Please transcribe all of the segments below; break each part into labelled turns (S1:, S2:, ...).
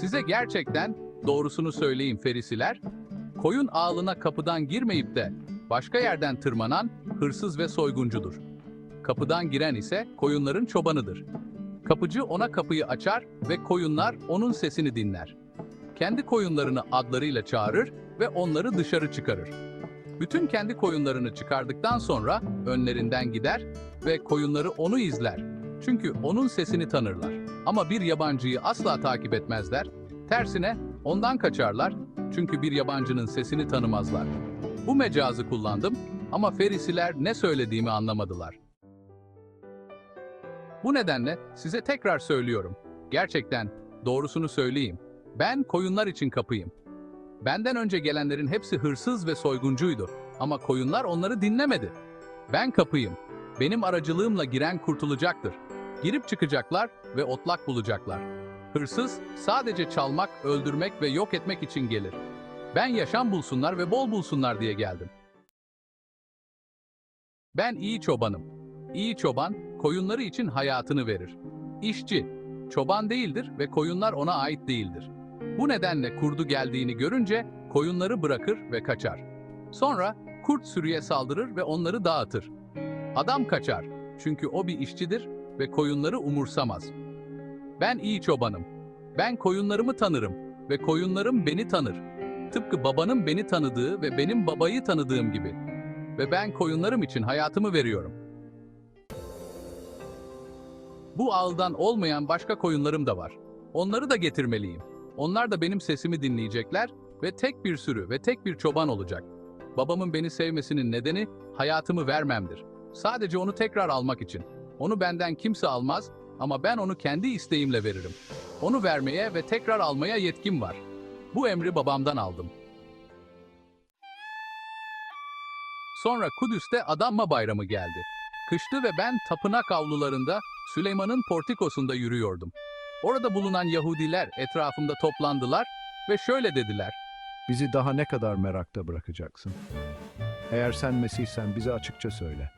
S1: Size gerçekten doğrusunu söyleyeyim ferisiler, koyun ağlına kapıdan girmeyip de başka yerden tırmanan hırsız ve soyguncudur. Kapıdan giren ise koyunların çobanıdır. Kapıcı ona kapıyı açar ve koyunlar onun sesini dinler. Kendi koyunlarını adlarıyla çağırır ve onları dışarı çıkarır. Bütün kendi koyunlarını çıkardıktan sonra önlerinden gider ve koyunları onu izler. Çünkü onun sesini tanırlar. Ama bir yabancıyı asla takip etmezler. Tersine ondan kaçarlar çünkü bir yabancının sesini tanımazlar. Bu mecazı kullandım ama ferisiler ne söylediğimi anlamadılar. Bu nedenle size tekrar söylüyorum. Gerçekten doğrusunu söyleyeyim. Ben koyunlar için kapıyım. Benden önce gelenlerin hepsi hırsız ve soyguncuydu ama koyunlar onları dinlemedi. Ben kapıyım. Benim aracılığımla giren kurtulacaktır. Girip çıkacaklar ve otlak bulacaklar. Hırsız sadece çalmak, öldürmek ve yok etmek için gelir. Ben yaşam bulsunlar ve bol bulsunlar diye geldim. Ben iyi çobanım. İyi çoban koyunları için hayatını verir. İşçi çoban değildir ve koyunlar ona ait değildir. Bu nedenle kurdu geldiğini görünce koyunları bırakır ve kaçar. Sonra kurt sürüye saldırır ve onları dağıtır. Adam kaçar çünkü o bir işçidir ve koyunları umursamaz. Ben iyi çobanım. Ben koyunlarımı tanırım ve koyunlarım beni tanır. Tıpkı babanın beni tanıdığı ve benim babayı tanıdığım gibi. Ve ben koyunlarım için hayatımı veriyorum. Bu ağıldan olmayan başka koyunlarım da var. Onları da getirmeliyim. Onlar da benim sesimi dinleyecekler ve tek bir sürü ve tek bir çoban olacak. Babamın beni sevmesinin nedeni hayatımı vermemdir. Sadece onu tekrar almak için. Onu benden kimse almaz ama ben onu kendi isteğimle veririm. Onu vermeye ve tekrar almaya yetkim var. Bu emri babamdan aldım. Sonra Kudüs'te Adamma Bayramı geldi. Kıştı ve ben tapınak avlularında Süleyman'ın portikosunda yürüyordum. Orada bulunan Yahudiler etrafımda toplandılar ve şöyle dediler.
S2: Bizi daha ne kadar merakta bırakacaksın? Eğer sen Mesihsen bize açıkça söyle.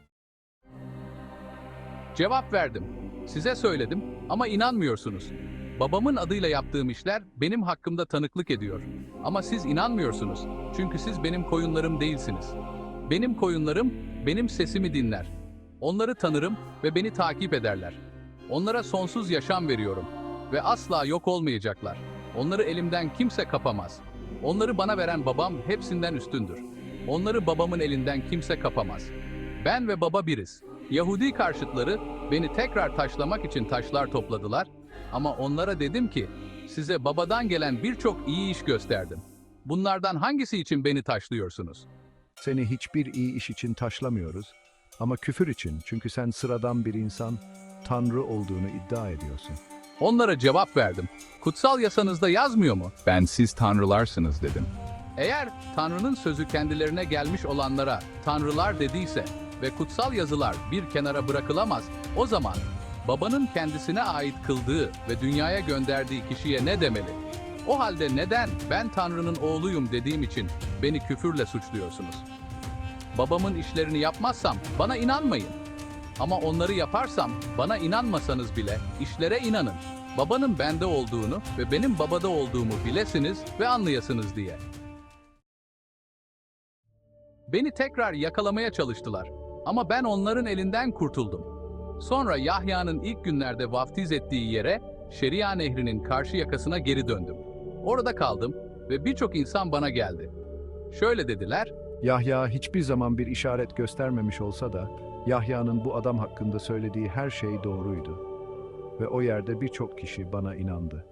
S1: Cevap verdim. Size söyledim ama inanmıyorsunuz. Babamın adıyla yaptığım işler benim hakkımda tanıklık ediyor. Ama siz inanmıyorsunuz. Çünkü siz benim koyunlarım değilsiniz. Benim koyunlarım benim sesimi dinler. Onları tanırım ve beni takip ederler. Onlara sonsuz yaşam veriyorum ve asla yok olmayacaklar. Onları elimden kimse kapamaz. Onları bana veren babam hepsinden üstündür. Onları babamın elinden kimse kapamaz. Ben ve baba biriz. Yahudi karşıtları beni tekrar taşlamak için taşlar topladılar ama onlara dedim ki size babadan gelen birçok iyi iş gösterdim. Bunlardan hangisi için beni taşlıyorsunuz?
S2: Seni hiçbir iyi iş için taşlamıyoruz ama küfür için çünkü sen sıradan bir insan, Tanrı olduğunu iddia ediyorsun.
S1: Onlara cevap verdim. Kutsal yasanızda yazmıyor mu? Ben siz tanrılarsınız dedim. Eğer Tanrı'nın sözü kendilerine gelmiş olanlara tanrılar dediyse ve kutsal yazılar bir kenara bırakılamaz, o zaman babanın kendisine ait kıldığı ve dünyaya gönderdiği kişiye ne demeli? O halde neden ben Tanrı'nın oğluyum dediğim için beni küfürle suçluyorsunuz? Babamın işlerini yapmazsam bana inanmayın. Ama onları yaparsam bana inanmasanız bile işlere inanın. Babanın bende olduğunu ve benim babada olduğumu bilesiniz ve anlayasınız diye. Beni tekrar yakalamaya çalıştılar ama ben onların elinden kurtuldum. Sonra Yahya'nın ilk günlerde vaftiz ettiği yere Şeria Nehri'nin karşı yakasına geri döndüm. Orada kaldım ve birçok insan bana geldi. Şöyle dediler,
S2: Yahya hiçbir zaman bir işaret göstermemiş olsa da Yahya'nın bu adam hakkında söylediği her şey doğruydu. Ve o yerde birçok kişi bana inandı.